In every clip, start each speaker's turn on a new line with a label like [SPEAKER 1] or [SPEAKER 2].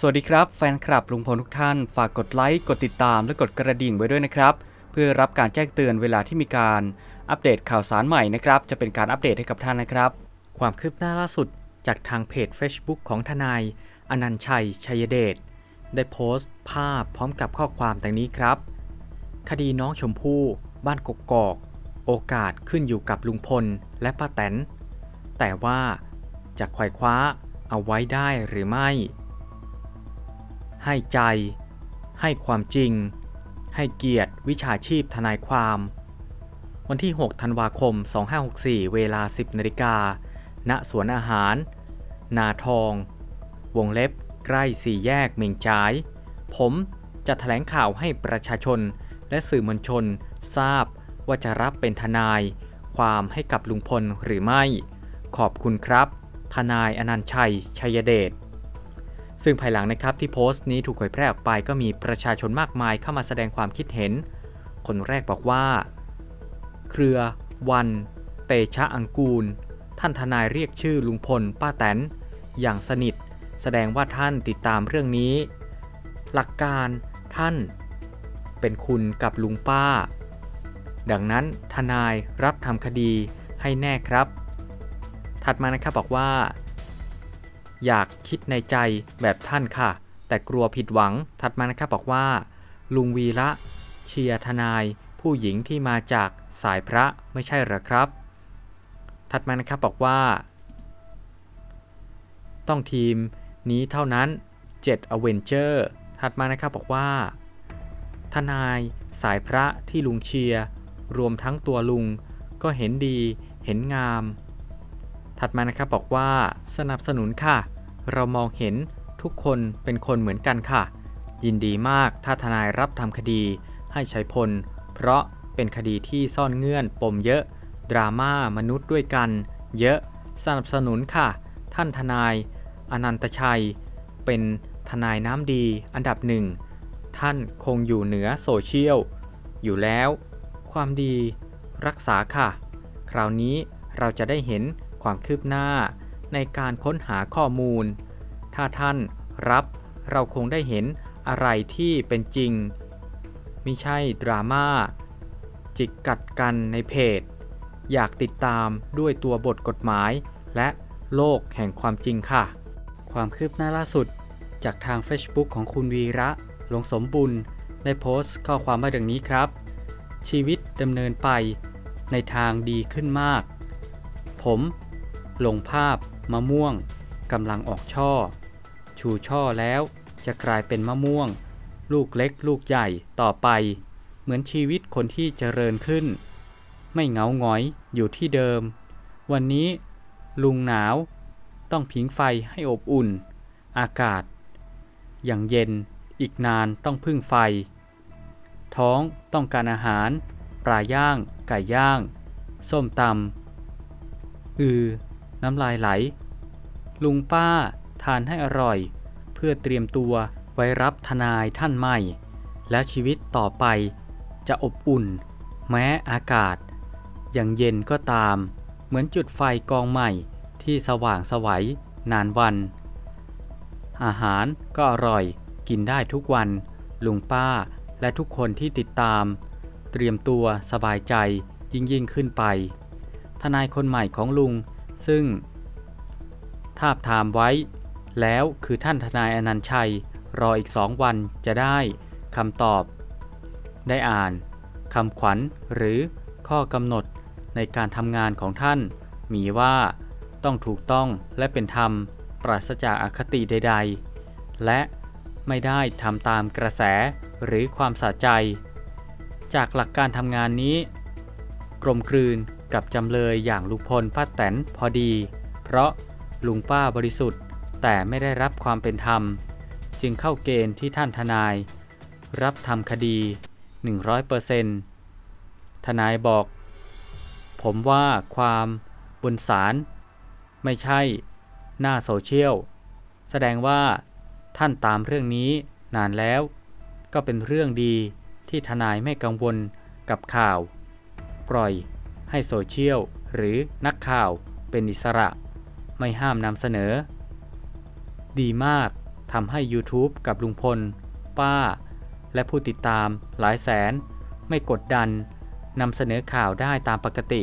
[SPEAKER 1] สวัสดีครับแฟนคลับลุงพลทุกท่าน ฝากกดไลค์ กดติดตามและกดกระดิ่งไว้ด้วยนะครับ เพื่อรับการแจ้งเตือนเวลาที่มีการอัปเดตข่าวสารใหม่นะครับ จะเป็นการอัปเดตให้กับท่านนะครับ ความคืบหน้าล่าสุดจากทางเพจ Facebook ของทนาย อนันชัย ชัยเดชได้โพสต์ภาพพร้อมกับข้อความดังนี้ครับ คดีน้องชมพู่ บ้านกกอก โอกาสขึ้นอยู่กับลุงพลและป้าแตนแต่ว่าจะไขว่คว้าเอาไว้ได้หรือไม่ ให้ใจ ให้ความจริง ให้เกียรติวิชาชีพทนายความ วันที่ 6 ธันวาคม 2564 เวลา 10นาฬิกา ณ สวนอาหาร นาทอง วงเล็บ ใกล้สี่แยกเมงจาย ผมจะแถลงข่าวให้ประชาชนและสื่อมวลชนทราบว่าจะรับเป็นทนาย ความให้กับลุงพลหรือไม่ ขอบคุณครับ ทนายอนันต์ชัย ชัยเดช ซึ่งภายหลังนะครับที่โพสต์นี้ถูกเผยแพร่ออกไปก็มีประชาชนมากมายเข้ามาแสดงความคิดเห็น คนแรกบอกว่า เครือ วัน เตชะอังกูล ท่านทนายเรียกชื่อลุงพล ป้าแตน อย่างสนิท แสดงว่าท่านติดตามเรื่องนี้ หลักการท่าน เป็นคุณกับลุงป้า ดังนั้นทนายรับทำคดีให้แน่ครับ ถัดมานะครับบอกว่า อยากคิดในใจแบบท่านค่ะ แต่กลัวผิดหวังถัดมานะครับบอกว่า ลุงวีระเชียร์ทนาย ผู้หญิงที่มาจากสายพระไม่ใช่หรอครับ ถัดมานะครับบอกว่า ต้องทีมนี้เท่านั้น7 a v e n g e r ถัดมานะครับบอกว่า ทนายสายพระที่ลุงเชียร์รวมทั้งตัวลุงก็เห็นดีเห็นงาม ถัดมานะครับบอกว่าสนับสนุนค่ะ เรามองเห็นทุกคนเป็นคนเหมือนกันค่ะ ยินดีมากถ้าทนายรับทำคดีให้ชัยพล เพราะเป็นคดีที่ซ่อนเงื่อนปมเยอะ ดราม่ามนุษย์ด้วยกัน เยอะสนับสนุนค่ะ ท่านทนาย อนันตชัย เป็นทนายน้ำดีอันดับหนึ่ง ท่านคงอยู่เหนือโซเชียล อยู่แล้ว ความดีรักษาค่ะ คราวนี้เราจะได้เห็น ความคืบหน้าในการค้นหาข้อมูล ถ้าท่านรับเราคงได้เห็นอะไรที่เป็นจริงมิใช่ดราม่าจิกกัดกันในเพจ อยากติดตามด้วยตัวบทกฎหมาย และโลกแห่งความจริงค่ะ ความคืบหน้าล่าสุด จากทาง Facebook ของคุณวีระหลงสมบุญได้โพสต์ข้อความว่าดังนี้ครับ ชีวิตดำเนินไปในทางดีขึ้นมาก ผม ลงภาพ มะม่วงกำลังออกช่อ ชูช่อแล้วจะกลายเป็นมะม่วง ลูกเล็กลูกใหญ่ต่อไป เหมือนชีวิตคนที่เจริญขึ้น ไม่เหงาหงอยอยู่ที่เดิม วันนี้ลุงหนาว ต้องผิงไฟให้อบอุ่น อากาศ อย่างเย็นอีกนานต้องพึ่งไฟ ท้องต้องการอาหาร ปลาย่าง ไก่ย่าง ส้มตำอือ น้ำลายไหล ลุงป้าทานให้อร่อย เพื่อเตรียมตัวไว้รับทนายท่านใหม่ และชีวิตต่อไปจะอบอุ่น แม้อากาศ อย่างเย็นก็ตาม เหมือนจุดไฟกองใหม่ที่สว่างสวัยนานวัน อาหารก็อร่อยกินได้ทุกวัน ลุงป้าและทุกคนที่ติดตาม เตรียมตัวสบายใจยิ่งยิ่งขึ้นไป ทนายคนใหม่ของลุง ซึ่ง ทาบทามไว้ แล้วคือท่านทนายอนันชัย รออีกสองวันจะได้คำตอบ ได้อ่านคำขวัญหรือข้อกำหนดในการทำงานของท่าน มีว่าต้องถูกต้องและเป็นธรรม ปราศจากอคติใด ๆ และไม่ได้ทำตามกระแสหรือความสะใจ จากหลักการทำงานนี้ กลมกลืน กับจำเลยอย่างลุงพลป้าแตนพอดี เพราะลุงป้าบริสุทธิ์ แต่ไม่ได้รับความเป็นธรรม จึงเข้าเกณฑ์ที่ท่านทนาย รับทำคดี 100%ทนายบอก ผมว่าความบนศาลไม่ใช่หน้าโซเชียล แสดงว่าท่านตามเรื่องนี้นานแล้ว ก็เป็นเรื่องดีที่ทนายไม่กังวลกับข่าว ปล่อย ให้โซเชียลหรือนักข่าวเป็นอิสระ ไม่ห้ามนำเสนอ ดีมากทำให้ YouTube กับลุงพล ป้า และผู้ติดตามหลายแสน ไม่กดดันนำเสนอข่าวได้ตามปกติ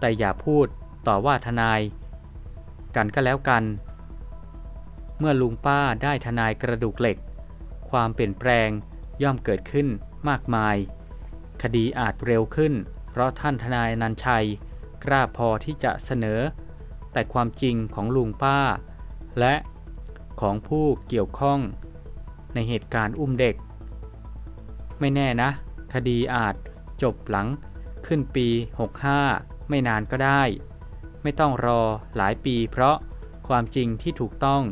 [SPEAKER 1] แต่อย่าพูดต่อว่าทนาย กันก็แล้วกัน เมื่อลุงป้าได้ทนายกระดูกเหล็ก ความเปลี่ยนแปลงย่อมเกิดขึ้นมากมาย คดีอาจเร็วขึ้น เพราะท่านทนายนันชัย กล้าพอที่จะเสนอ แต่ความจริงของลุงป้า และของผู้เกี่ยวข้อง ในเหตุการณ์อุ้มเด็ก ไม่แน่นะ คดีอาจจบหลังขึ้นปี 65 ไม่นานก็ได้ ไม่ต้องรอหลายปี เพราะความจริงที่ถูกต้อง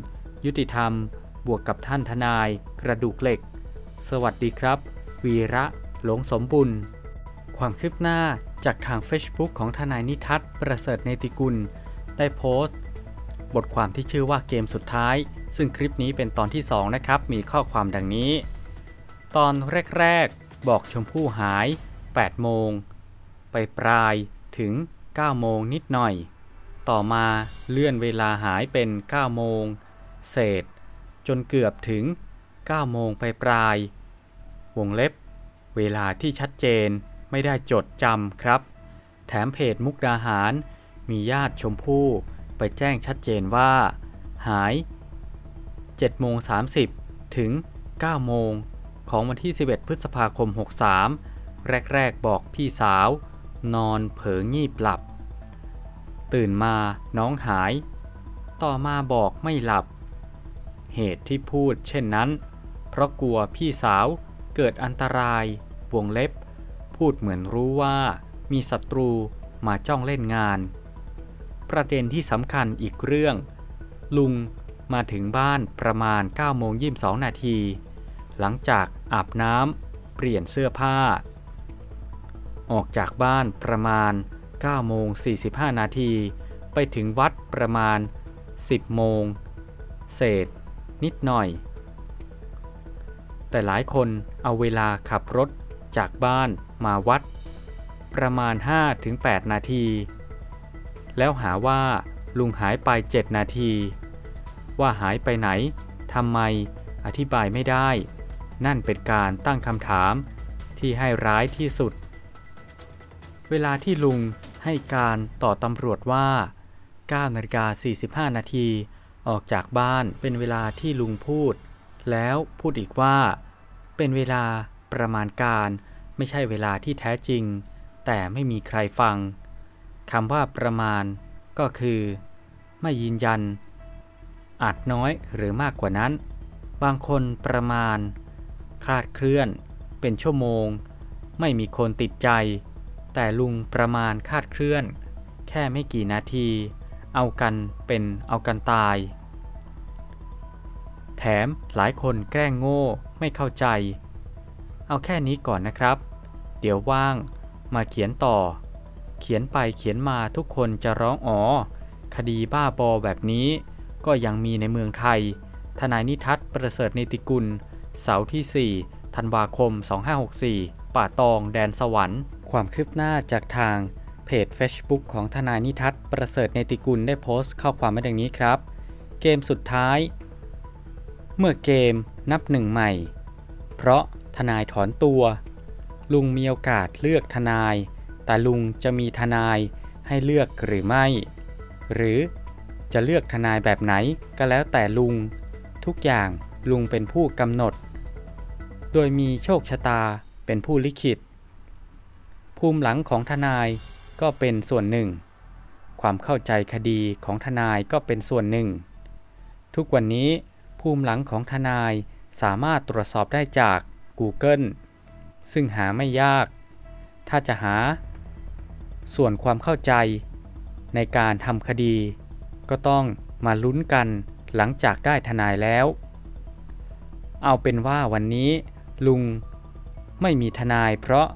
[SPEAKER 1] ยุติธรรมบวกกับท่านทนายกระดูกเหล็ก สวัสดีครับ วีระหลงสมบุญ ความคืบหน้าจากทาง Facebook ของทนายนิทัศน์ประเสริฐเนติกุล ได้โพสต์ บทความที่ชื่อว่าเกมสุดท้าย ซึ่งคลิปนี้เป็นตอนที่ 2 นะครับ มีข้อความดังนี้ ตอนแรก ๆ บอกชมพู่หาย 8 โมง ไปปลายถึง 9 โมงนิดหน่อย ต่อมาเลื่อนเวลาหายเป็น 9 โมง เศษ จนเกือบถึง 9 โมงไปปลาย วงเล็บ เวลาที่ชัดเจน ไม่ได้จดจำครับ แถมเพจมุกดาหาร มีญาติชมพู่ไปแจ้งชัดเจนว่า หาย7โมง30 ถึง 9 โมง ของวันที่ 11 พฤษภาคม 63 แรก ๆ บอกพี่สาว นอนเผลองีบหลับ ตื่นมาน้องหาย ต่อมาบอกไม่หลับ เหตุที่พูดเช่นนั้น เพราะกลัวพี่สาวเกิดอันตรายวงเล็บ พูดเหมือนรู้ว่ามีศัตรูมาจ้องเล่นงาน ประเด็นที่สำคัญอีกเรื่อง ลุงมาถึงบ้านประมาณ9โมง22 นาที หลังจากอาบน้ำเปลี่ยนเสื้อผ้า ออกจากบ้านประมาณ9โมง45 นาทีไปถึงวัดประมาณ 10 โมง เศษ นิดหน่อย แต่หลายคนเอาเวลาขับรถ จากบ้านมาวัด ประมาณ 5-8 นาที แล้วหาว่าลุงหายไป 7 นาที ว่าหายไปไหนทำไมอธิบายไม่ได้ นั่นเป็นการตั้งคำถามที่ให้ร้ายที่สุด เวลาที่ลุงให้การต่อตำรวจว่า9นาฬิกา45 นาที ออกจากบ้านเป็นเวลาที่ลุงพูด แล้วพูดอีกว่า เป็นเวลา ประมาณการไม่ใช่เวลาที่แท้จริง แต่ไม่มีใครฟังคำว่าประมาณก็คือ ไม่ยืนยัน อาจน้อยหรือมากกว่านั้น บางคนประมาณ คลาดเคลื่อน เป็นชั่วโมง ไม่มีคนติดใจ แต่ลุงประมาณคาดเคลื่อน แค่ไม่กี่นาที เอากันเป็นเอากันตาย แถมหลายคนแกล้งโง่ไม่เข้าใจ เอาแค่นี้ก่อนนะครับ เดี๋ยวว่างมาเขียนต่อ เขียนไปเขียนมาทุกคนจะร้องอ๋อ คดีบ้าบอแบบนี้ ก็ยังมีในเมืองไทย ทนายนิทัศน์ประเสริฐเนติกุล เสาร์ที่ 4 ธันวาคม 2564 ป่าตองแดนสวรรค์ ความคืบหน้าจากทางเพจ Facebook ของทนายนิทัศน์ประเสริฐเนติกุลได้โพสต์ข้อความไว้ดังนี้ครับ เกมสุดท้าย เมื่อเกมนับหนึ่งใหม่ เพราะ นายถอนตัว ลุงมีโอกาสเลือกทนาย แต่ลุงจะมีทนายให้เลือกหรือไม่ หรือจะเลือกทนายแบบไหนก็แล้วแต่ลุง ทุกอย่างลุงเป็นผู้กำหนด โดยมีโชคชะตาเป็นผู้ลิขิต ภูมิหลังของทนายก็เป็นส่วนหนึ่ง ความเข้าใจคดีของทนายก็เป็นส่วนหนึ่ง ทุกวันนี้ภูมิหลังของทนายสามารถตรวจสอบได้จาก Google ซึ่งหาไม่ยาก ถ้าจะหา ส่วนความเข้าใจในการทำคดี ก็ต้องมาลุ้นกันหลังจากได้ทนายแล้ว เอาเป็นว่าวันนี้ลุงไม่มีทนายเพราะ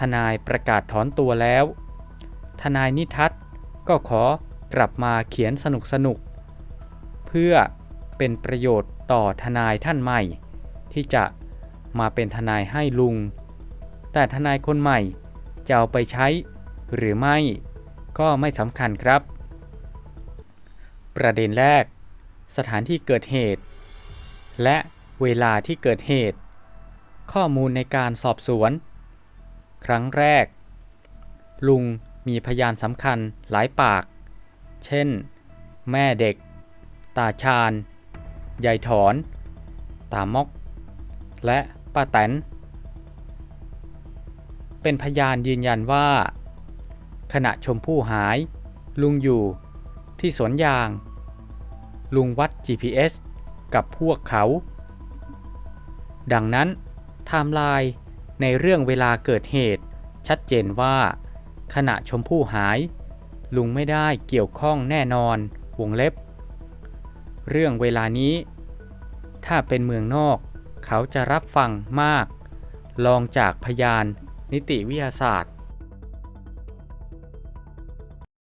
[SPEAKER 1] ทนายประกาศถอนตัวแล้ว ทนายนิทัศน์ก็ขอกลับมาเขียนสนุกสนุกๆเพื่อเป็นประโยชน์ต่อทนายท่านใหม่ ที่จะ มาเป็นทนายให้ลุง แต่ทนายคนใหม่จะเอาไปใช้ หรือไม่ก็ไม่สำคัญครับ ประเด็นแรก สถานที่เกิดเหตุ และเวลาที่เกิดเหตุ ข้อมูลในการสอบสวน ครั้งแรก ลุงมีพยานสำคัญหลายปาก เช่น แม่เด็ก ตาชาญยายถอน ตามก และ ป้าแตน เป็นพยานยืนยันว่า ขณะชมพู่หาย ลุงอยู่ที่สวนยาง ลุงวัด GPS กับพวกเขา ดังนั้นไทม์ไลน์ในเรื่องเวลาเกิดเหตุ ชัดเจนว่า ขณะชมพู่หาย ลุงไม่ได้เกี่ยวข้องแน่นอนวงเล็บ เรื่องเวลานี้ ถ้าเป็นเมืองนอก เขาจะรับฟังมาก ลองจากพยานนิติวิทยาศาสตร์